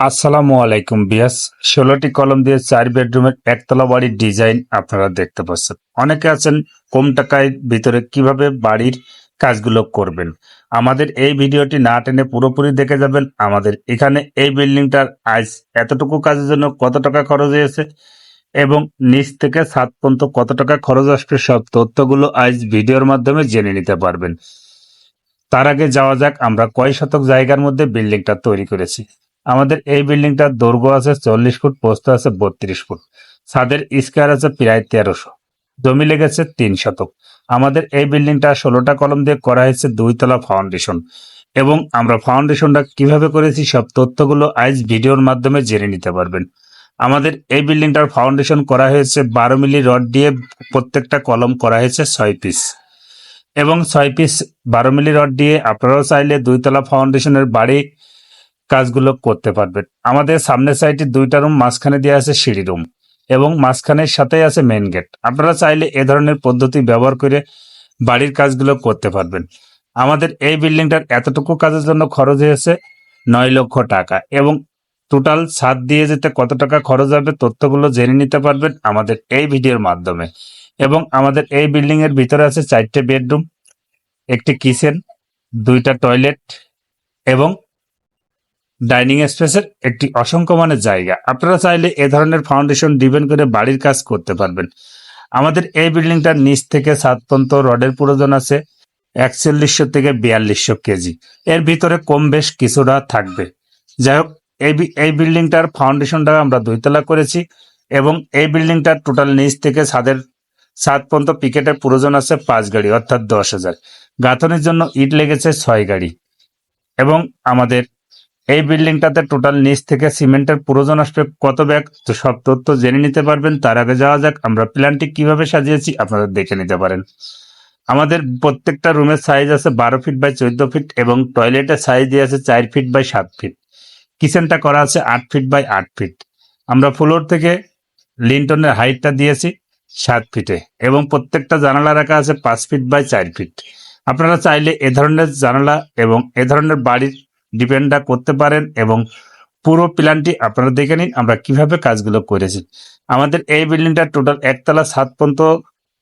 আসসালামু আলাইকুম বিয়াস। ষোলোটি কলম দিয়ে চার বেডরুমের একতলা বাড়ির ডিজাইন আপনারা দেখতে পাচ্ছেন। অনেকে আছেন কম টাকায় ভিতরে কীভাবে বাড়ির কাজগুলো করবেন। আমাদের এই ভিডিওটি না টেনে পুরোপুরি দেখে যাবেন। আমাদের এখানে এই বিল্ডিংটার আজ এতটুকু কাজের জন্য কত টাকা খরচ হয়েছে এবং নিচ থেকে সাত পর্যন্ত কত টাকা খরচ আসবে, সব তথ্যগুলো আজ ভিডিওর মাধ্যমে জেনে নিতে পারবেন। তার আগে যাওয়া যাক, আমরা কয় শতক জায়গার মধ্যে বিল্ডিংটা তৈরি করেছি। আমাদের এই বিল্ডিংটার দৈর্ঘ্য আছে চল্লিশ ফুট, পোস্ত আছে বত্রিশ ফুট। ছাদের স্কোয়ার আছে প্রায় তেরোশো। জমি লেগেছে তিন শতক। আমাদের এই বিল্ডিংটা ষোলোটা কলম দিয়ে করা হয়েছে দুইতলা ফাউন্ডেশন। এবং আমরা ফাউন্ডেশনটা কীভাবে করেছি সব তথ্যগুলো আজ ভিডিওর মাধ্যমে জেনে নিতে পারবেন। আমাদের এই বিল্ডিংটার ফাউন্ডেশন করা হয়েছে বারো মিলি রড দিয়ে প্রত্যেকটা কলম করা হয়েছে ছয় পিস। এবং ছয় পিস বারো মিলি রড দিয়ে আপনারাও চাইলে দুইতলা ফাউন্ডেশনের বাড়ি কাজগুলো করতে পারবেন আমাদের সামনের সাইডে দুইটা রুম মাঝখানে দেওয়া আছে সিঁড়ি রুম এবং মাঝখানের সাথেই আছে মেন গেট আপনারা চাইলে এ ধরনের পদ্ধতি ব্যবহার করে বাড়ির কাজগুলো করতে পারবেন। আমাদের এই বিল্ডিংটার এতটুকু কাজের জন্য খরচ হয়েছে নয় লক্ষ টাকা এবং টোটাল ছাদ দিয়ে যেতে কত টাকা খরচ হবে তথ্যগুলো জেনে নিতে পারবেন আমাদের এই ভিডিওর মাধ্যমে। এবং আমাদের এই বিল্ডিং এর ভিতরে আছে চারটে বেডরুম একটি কিচেন দুইটা টয়লেট এবং ডাইনিং স্পেসের একটি অসংখ্য মানের জায়গা। আপনারা চাইলে এ ধরনের ফাউন্ডেশন ডিপেন্ড করে বাড়ির কাজ করতে পারবেন। আমাদের এই বিল্ডিংটার নিচ থেকে সাত পর্যন্ত রডের প্রয়োজন আছে, একচল্লিশশো থেকে বিয়াল্লিশশো কেজি। এর ভিতরে কম বেশ কিছুটা থাকবে। যাই হোক, এই এই বিল্ডিংটার ফাউন্ডেশনটা আমরা দুইতলা করেছি এবং এই বিল্ডিংটার টোটাল নিচ থেকে ছাদের সাত পর্যন্ত পিকেটের প্রয়োজন আছে পাঁচ গাড়ি, অর্থাৎ দশ হাজার। গাঁথনির জন্য ইট লেগেছে ছয় গাড়ি এবং আমাদের এই বিল্ডিংটাতে টোটাল নিচ থেকে সিমেন্টের প্রয়োজন আসবে। কত ব্যাগ? তো সব তথ্য জেনে নিতে পারবেন। তার আগে যাওয়া যাক, আমরা প্ল্যানটি কীভাবে সাজিয়েছি আপনারা দেখে নিতে পারেন। আমাদের প্রত্যেকটা রুমের সাইজ আছে বারো ফিট বাই চোদ্দ ফিট এবং টয়লেটের সাইজ দিয়ে আছে চার ফিট বাই সাত ফিট কিচেনটা করা আছে আট ফিট বাই আট ফিট আমরা ফ্লোর থেকে লিন্টনের হাইটটা দিয়েছি সাত ফিটে এবং প্রত্যেকটা জানালা রাখা আছে পাঁচ ফিট বাই চার ফিট আপনারা চাইলে এ ধরনের জানালা এবং এ ধরনের বাড়ির ডিপেন্ডটা করতে পারেন এবং পুরো প্ল্যানটি আপনারা দেখে নিন আমরা কীভাবে কাজগুলো করেছি। আমাদের এই বিল্ডিংটা টোটাল একতলা, সাত পর্যন্ত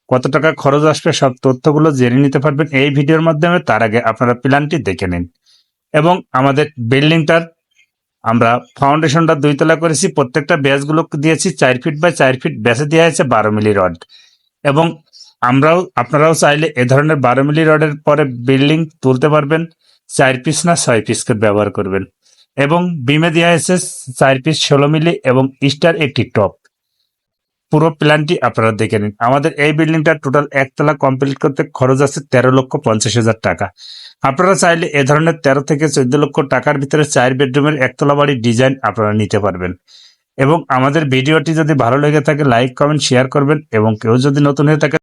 কত টাকা খরচ আসবে সব তথ্যগুলো জেনে নিতে পারবেন এই ভিডিওর মাধ্যমে, তার আগে আপনারা প্ল্যানটি দেখে নিন। এবং আমাদের বিল্ডিংটার আমরা ফাউন্ডেশনটা দুইতলা করেছি, প্রত্যেকটা ব্যাসগুলো দিয়েছি, চার ফিট বাই চার ফিট ব্যাসে দেওয়া হয়েছে বারো মিলি রড। এবং আমরাও, আপনারাও চাইলে এ ধরনের বারো মিলি রডের পরে বিল্ডিং তুলতে পারবেন। চার পিস না ছয় পিসকে ব্যবহার করবেন। এবং বিমে দেওয়া হয়েছে চার পিস ষোলো মিলি এবং স্টার একটি টপ পুরো প্ল্যানটি আপনারা দেখে নিন। আমাদের এই বিল্ডিংটা টোটাল একতলা কমপ্লিট করতে খরচ আছে তেরো লক্ষ পঞ্চাশ হাজার টাকা। আপনারা চাইলে এ ধরনের তেরো থেকে চোদ্দ লক্ষ টাকার ভিতরে চার বেডরুমের একতলা বাড়ির ডিজাইন আপনারা নিতে পারবেন। এবং আমাদের ভিডিওটি যদি ভালো লেগে থাকে লাইক কমেন্ট শেয়ার করবেন এবং কেউ যদি নতুন হয়ে থাকে